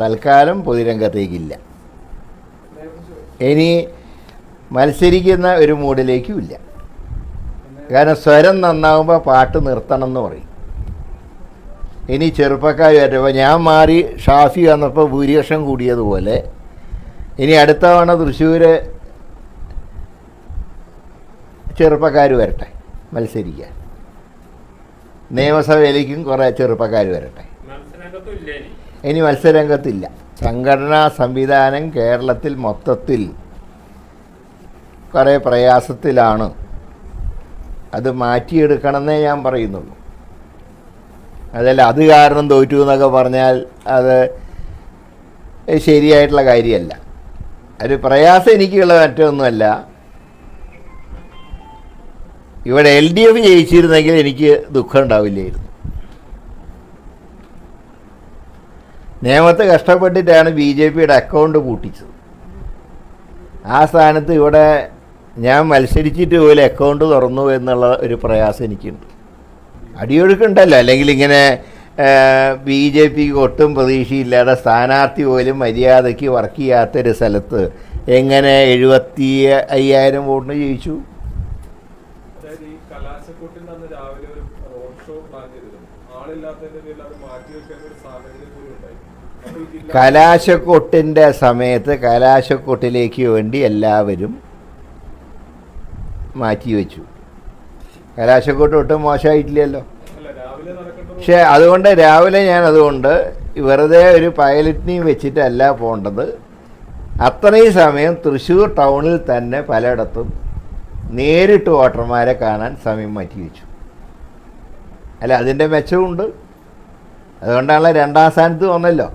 തൽക്കാലം പൊതുരംഗത്തേക്കില്ല. ഇനി മത്സരിക്കുന്ന ഒരു മൂഡിലേക്കും ഇല്ല കാരണം സ്വരം നന്നാവുമ്പോൾ പാട്ട് നിർത്തണം എന്ന് പറയും. ഇനി ചെറുപ്പക്കാർ വരുമ്പോൾ ഞാൻ മാറി ഷാഫി വന്നപ്പോൾ ഭൂരിപക്ഷം കൂടിയതുപോലെ ഇനി അടുത്ത തവണ തൃശ്ശൂർ ചെറുപ്പക്കാർ വരട്ടെ മത്സരിക്കാൻ. നിയമസഭയിലേക്കും കുറേ ചെറുപ്പക്കാർ വരട്ടെ. ഇനി മത്സരരംഗത്തില്ല. സംഘടനാ സംവിധാനം കേരളത്തിൽ മൊത്തത്തിൽ കുറേ പ്രയാസത്തിലാണ്. അത് മാറ്റിയെടുക്കണമെന്നേ ഞാൻ പറയുന്നുള്ളൂ. അതല്ല അത് കാരണം തോറ്റു എന്നൊക്കെ പറഞ്ഞാൽ അത് ശരിയായിട്ടുള്ള കാര്യമല്ല. ഒരു പ്രയാസം എനിക്കുള്ള മറ്റൊന്നുമല്ല. ഇവിടെ എൽ ഡി എഫ് ജയിച്ചിരുന്നെങ്കിൽ എനിക്ക് ദുഃഖം ഉണ്ടാവില്ലായിരുന്നു. നിയമത്തെ കഷ്ടപ്പെട്ടിട്ടാണ് ബി ജെ പിയുടെ അക്കൗണ്ട് പൂട്ടിച്ചത്. ആ സ്ഥാനത്ത് ഇവിടെ ഞാൻ മത്സരിച്ചിട്ട് പോലും അക്കൗണ്ട് തുറന്നു എന്നുള്ള ഒരു പ്രയാസം എനിക്കുണ്ട്. അടിയൊഴുക്കുണ്ടല്ലോ. അല്ലെങ്കിൽ ഇങ്ങനെ ബി ജെ പിക്ക് ഒട്ടും പ്രതീക്ഷയില്ലാതെ സ്ഥാനാർത്ഥി പോലും മര്യാദയ്ക്ക് വർക്ക് ചെയ്യാത്തൊരു സ്ഥലത്ത് എങ്ങനെ എഴുപത്തി അയ്യായിരം വോട്ടിന് ജയിച്ചു? അതായത് ഈ കലാശക്കൂട്ടിൽ നിന്ന് രാവിലെ ഒരു റോഡ് ഷോ പ്ലാൻ ചെയ്തിരുന്നു. ആളില്ലാത്തതിന്റെ പേരിൽ അത് മാറ്റി വെക്കേണ്ട ഒരു സാഹചര്യം പോലും ഉണ്ടായി. കലാശക്കൊട്ടിന്റെ സമയത്ത് കലാശക്കൊട്ടിലേക്ക് വേണ്ടി എല്ലാവരും മാറ്റിവെച്ചു കലാശക്കൊട്ട് ഒട്ടും മോശമായിട്ടില്ലല്ലോ. പക്ഷേ അതുകൊണ്ട് രാവിലെ ഞാൻ അതുകൊണ്ട് വെറുതെ ഒരു പൈലറ്റിനെയും വെച്ചിട്ടല്ല പോണ്ടത്. അത്രയും സമയം തൃശ്ശൂർ ടൗണിൽ തന്നെ പലയിടത്തും നേരിട്ട് വോട്ടർമാരെ കാണാൻ സമയം മാറ്റി വെച്ചു അല്ല അതിന്റെ മെച്ചമുണ്ട് അതുകൊണ്ടാണല്ലോ രണ്ടാം സ്ഥാനത്ത് വന്നല്ലോ.